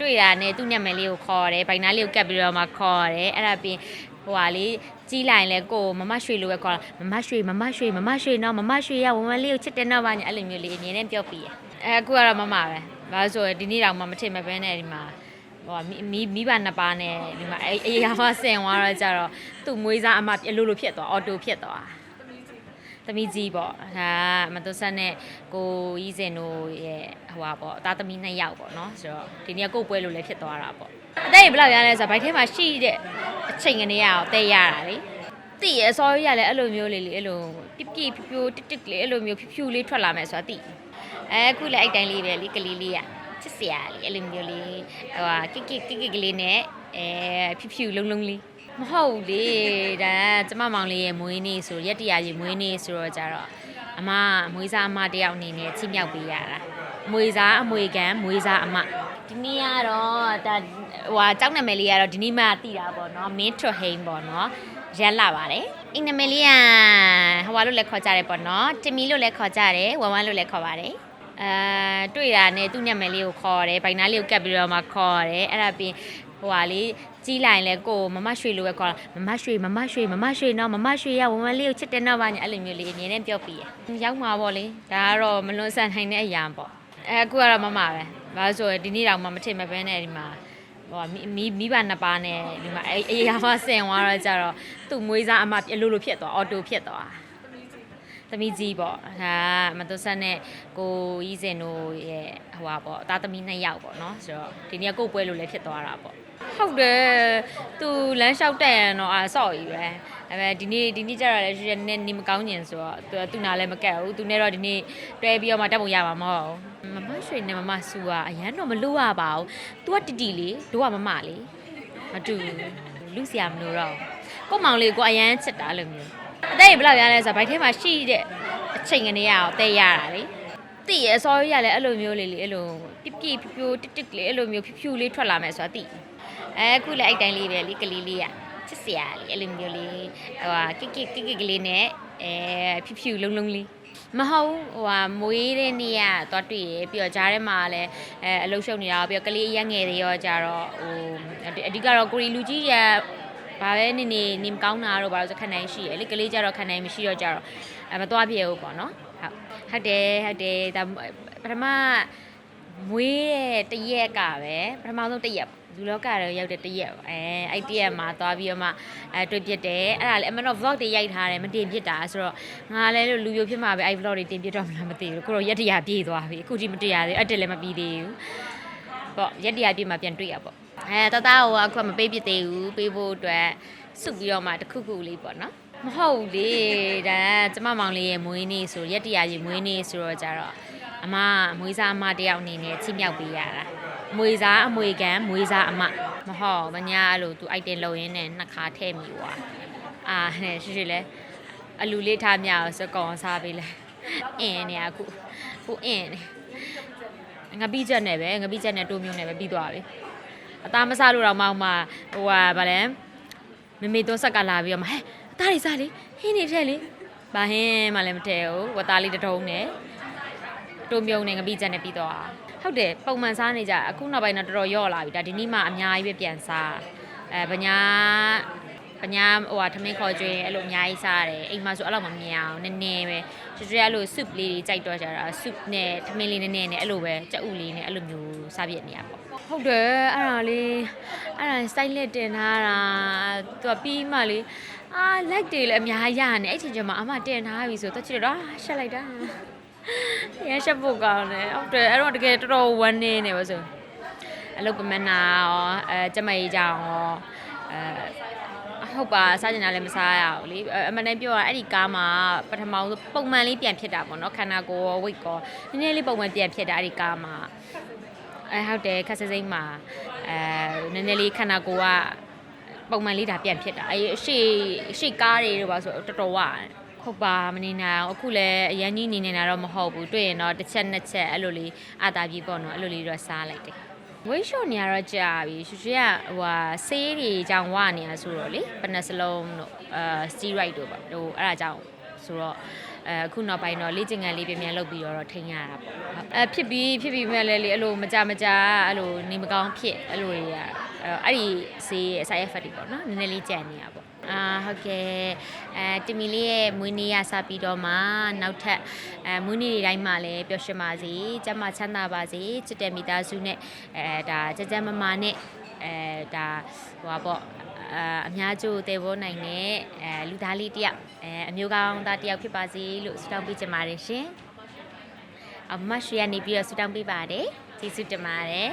တွေ့တာနဲ့သူ့ညမလေးကိုခေါ်တယ်ဘိုင်နာလေးကိုကပ်ပြီးတော့မှခေါ်တယ်အဲ့ဒါပြီးဟိုဟာလေးကြီးလိုက်လဲကိုမမရွှေလိုပဲခေါ်တာမမရွှေမမရွှေမမရွှေနော်မမရွှေရဝင်ဝင်လေးကိုချစ်တယ်နော်ဗာညာအဲ့လိုမျိုးလေးအမြင်နဲ့ပြောပြီးရအဲအခုကတော့မမပဲဘာလို့ဆိုဒီနေ့တော့မှမထင်မပဲနဲ့ဒီမှာဟိုမီမိဘနှစ်ပါးနဲ့ဒီမှာအေးအေးဟာဆင်သွားတော့ကြတော့သူ့မွေးစားအမပြလို့လို့ဖြစ်သွားအော်တိုဖြစ်သွား သမီးကြီးပေါ့ဒါကမတော်ဆက်နဲ့ကိုကြီးစင်တို့ရဲ့ဟိုပါပေါ့သားသမီးနှစ်ယောက်ပေါ့နော်ဆိုတော့ဒီနေ့ကိုယ်ပွဲလို့လည်းဖြစ်သွားတာပေါ့အသက်ရဘယ်လောက်ရလဲဆိုတော့ဘိုက်ထဲမှာရှိတဲ့အချိန်ကနေရအောင်တဲရတာလေတိရအစောရရလဲအဲ့လိုမျိုးလေးလေအဲ့လိုပြပြဖြူဖြူတစ်တစ်လေးအဲ့လိုမျိုးဖြူဖြူလေးထွက်လာမယ်ဆိုတာတိအဲအခုလည်းအဲ့တိုင်းလေးပဲလေကလေးလေးရချစ်စရာလေးအဲ့လိုမျိုးလေးဟိုဟာကိကိကိကိကလေးနဲ့အဲဖြူဖြူလုံးလုံးလေး မဟုတ်လေဒါကျမမောင်လေးရဲ့မွေးနေ့ဆိုရက်တရာကြီးမွေးနေ့ဆိုတော့ကြတော့အမမွေးစားအမတယောက်အနေနဲ့ချိမြောက်ပေးရတာမွေစားအမွေကန်မွေစားအမဒီနေ့ကတော့ဒါဟိုဟာကြောက်နမယ်လေးကတော့ဒီနေ့မှသိတာပေါ့နော်မင်းထွဟိန်ပေါ့နော်ရက်လာပါတယ်အင်နမယ်လေးကဟိုဟာလို့လည်းခေါ်ကြတယ်ပေါ့နော်တမီလို့လည်းခေါ်ကြတယ်ဝမ်ဝမ်လို့လည်းခေါ်ပါတယ်အဲတွေ့တာနဲ့သူ့ညမလေးကိုခေါ်တယ်ဘိုင်နာလေးကိုကပ်ပြီးတော့မှခေါ်တယ်အဲ့ဒါပြီး ဟိုဟာလေးကြီးလိုက်လဲကိုမမရွှေလိုပဲခေါ်တာမမရွှေမမရွှေမမရွှေနော်မမရွှေရဝင်ဝင်လေးကိုချစ်တယ်နော်ဗာညာအဲ့လိုမျိုးလေးအမြင်နဲ့ပြောပြီးရရောက်မှာပေါ့လေဒါကတော့မလွန်ဆန်နိုင်တဲ့အရာပေါ့အဲအခုကတော့မမပဲဘာလို့ဆိုဒီနေ့တော့မှမထင်မပဲနဲ့ဒီမှာဟိုမိမိဘနှစ်ပါးနဲ့ဒီမှာအေးအေးဟာဆင်သွားတော့ကြတော့သူ့မွေးစားအမပြလို့လို့ဖြစ်သွားအော်တိုဖြစ်သွား သမီးကြီးပေါ့ဒါကမတော်ဆက်နဲ့ကိုကြီးစင်တို့ရဲ့ဟိုပါပေါ့သားသမီးနှစ်ယောက်ပေါ့နော်ဆိုတော့ဒီနေ့ကကိုယ်ပွဲလို့လည်းဖြစ်သွားတာပေါ့ဟုတ်တယ်သူလမ်းလျှောက်တက်ရန်တော့အာဆော့ကြီးပဲဒါပေမဲ့ဒီနေ့ဒီနေ့ကျတော့လည်းရွှေနဲ့နေမကောင်းညင်ဆိုတော့သူသူနာလည်းမကက်ဘူးသူနဲ့တော့ဒီနေ့တွဲပြီးတော့မှတက်ဖို့ရမှာမဟုတ်ဘူးမမရွှေနဲ့မမဆူကအရန်တော့မလို့ရပါဘူး तू ကတီတီလေးတို့ကမမလေးမတူဘူးလူစရာမလို့တော့ဘူးကို့မောင်လေးကိုအရန်ချစ်တာလို့မျိုး အသက်ရဘယ်လောက်ရလဲဆိုတော့ဘိုက်ထဲမှာရှိတဲ့အချိန်ကနေရအောင်တဲရတာလေတိရအစောရရလဲအဲ့လိုမျိုးလေးလေအဲ့လိုပြပြဖြူဖြူတစ်တစ်လေးအဲ့လိုမျိုးဖြူဖြူလေးထွက်လာမယ်ဆိုတာတိအဲအခုလည်းအဲ့တိုင်းလေးပဲလေကလေးလေးရချစ်စရာလေးအဲ့လိုမျိုးလေးဟိုဟာကိကိကိကိကလေးနဲ့အဲဖြူဖြူလုံးလုံးလေးမဟုတ်ဟိုဟာမွေးတဲ့နေ့ကသွားတွေ့ရပြီးတော့ဂျားထဲမှာလည်းအဲအလုရှုပ်နေတာပြီးတော့ကလေးရက်ငယ်တွေရောကြတော့ဟိုအဓိကတော့ကိုရီလူကြီးရ ဘာပဲနေနေနေမကောင်းတာတော့ဘာလို့စခဏနိုင်ရှိရလေကလေးကြတော့ခဏနိုင်မရှိတော့ကြတော့အဲမသွားပြရဘူးပေါ့နော်ဟုတ်ဟုတ်တယ်ဟုတ်တယ်ဒါပထမမွေးတဲ့တရက်ကပဲပထမဆုံးတရက်ပေါ့လူလောကတော့ရောက်တဲ့တရက်ပေါ့အဲအဲ့တရက်မှာသွားပြီးတော့မှအဲတွေ့ပြစ်တယ်အဲ့ဒါလည်းအမှန်တော့ vlog တွေရိုက်ထားတယ်မတင်ပြစ်တာဆိုတော့ငါလည်းလို့လူပြိုဖြစ်မှာပဲအဲ့ vlog တွေတင်ပြစ်တော့မလားမသိဘူးကိုတော့ရက်တရပြေးသွားပြီအခုထိမတရားသေးဘူးအဲ့တက်လည်းမပြီးသေးဘူးပေါ့ရက်တရပြေးမှပြန်တွေ့ရပေါ့ အဲတသားဟိုအခုကမပေးပြစ်သေးဘူးပေးဖို့အတွက်စုပြီးတော့မှတစ်ခုခုလေးပေါ့နော်မဟုတ်လေဒါကကျမမောင်လေးရဲ့မွေးနေ့ဆိုရက်တရကြီးမွေးနေ့ဆိုတော့ကြတော့အမမွေးစားအမတယောက်အနေနဲ့ချိမြောက်ပေးရတာမွေစားအမွေကန်မွေစားအမမဟုတ်မညာအဲ့လိုသူအိုက်တင်လုံရင်းနဲ့နှစ်ခါထည့်မိွာအာဟဲ့ရှိရှိလဲအလူလေးထားမြအောင်စကောင်စားပေးလဲအင်းနေအခုခုအင်းနေငါပြီးချက်နဲ့ပဲငါပြီးချက်နဲ့တိုးမျိုးနဲ့ပဲပြီးသွားပြီ အသားမစားလို့တော့မှဟိုမှာဟိုဟာဗာလဲမမေသွန်းဆက်ကလာပြီးတော့မှဟဲ့အသားတွေစားလေဟင်းနေထဲလေဘာဟင်းမှလည်းမထဲဘူးဝတ်သားလေးတစ်ထုံးနဲ့တိုးမြုံနဲ့ငပိချက်နဲ့ပြီးတော့ဟုတ်တယ်ပုံမှန်စားနေကြအခုနောက်ပိုင်းတော့တော်တော်ရော့လာပြီဒါဒီနေ့မှအများကြီးပဲပြန်စားအဲဗညာ ဗညာဟိုဟာထမင်းခေါ်ကျွေးအဲ့လိုအများကြီးစားရတယ်အိမ်မှာဆိုအဲ့လိုမမြင်အောင်နည်းနည်းပဲကျွေးကျွေးအဲ့လို soup လေးတွေကြိုက်တော့ကြတာ soup နဲ့ထမင်းလေးနည်းနည်းနဲ့အဲ့လိုပဲကြက်ဥလေးနဲ့အဲ့လိုမျိုးစားပြနေရပေါ့ဟုတ်တယ်အဲ့ဒါလေးအဲ့ဒါ style လက်တင်ထားတာသူကပြီးမှလေအာ like တွေလည်းအများကြီးရနေအဲ့ချိန်ကျမှအမတင်ထားပြီဆိုတော့ချစ်တော့ရှက်လိုက်တာရရှက်ဖို့ကောင်းတယ်ဟုတ်တယ်အဲ့တော့တကယ်တော်တော်ဝမ်းနေနေပါဆိုအလုပ်ပမနာရောအဲကျမကြီးကြောင်ရောအဲ ဟုတ်ပါစားကျင်တာလည်းမစားရဘူးလေအမှန်တမ်းပြောရအဲ့ဒီကားမှာပထမဆုံးပုံမှန်လေးပြန်ဖြစ်တာပေါ့နော်ခန္ဓာကိုယ်ရောဝိတ်ကောနည်းနည်းလေးပုံမှန်ပြန်ဖြစ်တာအဲ့ဒီကားမှာအဲဟုတ်တယ်ခက်စစိမ့်မှာအဲနည်းနည်းလေးခန္ဓာကိုယ်ကပုံမှန်လေးဒါပြန်ဖြစ်တာအဲရှေ့ရှေ့ကားတွေတော့ပါဆိုတော်တော်ဝဟုတ်ပါမနေနိုင်အောင်အခုလည်းအရန်ကြီးနေနေတာတော့မဟုတ်ဘူးတွေ့ရင်တော့တစ်ချက်နှစ်ချက်အဲ့လိုလေးအာတာပြီးပေါ့နော်အဲ့လိုလေးတော့စားလိုက်တယ် ဝိတ်ရှော့နေရတော့ကြာပြီရှူရှူကဟိုဟာဆေးတွေကြောင်ဝနေရဆိုတော့လေပနက်စလုံးတို့အာစတီရိုက်တို့ပါဟိုအဲ့ဒါကြောင့်ဆိုတော့အဲအခုနောက်ပိုင်းတော့လေ့ကျင့်ခန်းလေးပြန်ပြန်လုပ်ပြီးတော့ထိန်းရတာပေါ့အဲဖြစ်ပြီးဖြစ်ပြီးမဲ့လေလေအဲ့လိုမကြမကြအဲ့လိုနေမကောင်းဖြစ်အဲ့လိုတွေက အဲ့ဒီဆေးရဲ့ side effect တွေပေါ့နော်နည်းနည်းလေးကြံနေတာပေါ့အာဟုတ်ကဲ့အဲတမီလေးရဲ့မွေးနေ့ရစပြီးတော့မှနောက်ထပ်အဲမွေးနေ့တွေတိုင်းမှာလည်းပျော်ရွှင်ပါစေကျန်းမာချမ်းသာပါစေချစ်တဲ့မိသားစုနဲ့အဲဒါကြကြမမာနဲ့အဲဒါဟိုပါပေါ့အာအများကျိုးတည်ဖို့နိုင်တဲ့အဲလူသားလေးတစ်ယောက်အဲအမျိုးကောင်းသားတစ်ယောက်ဖြစ်ပါစေလို့ဆုတောင်းပေးချင်ပါတယ်ရှင်အမတ်ရွှေကနေပြီးတော့ဆုတောင်းပေးပါတယ်ကျေးဇူးတင်ပါတယ်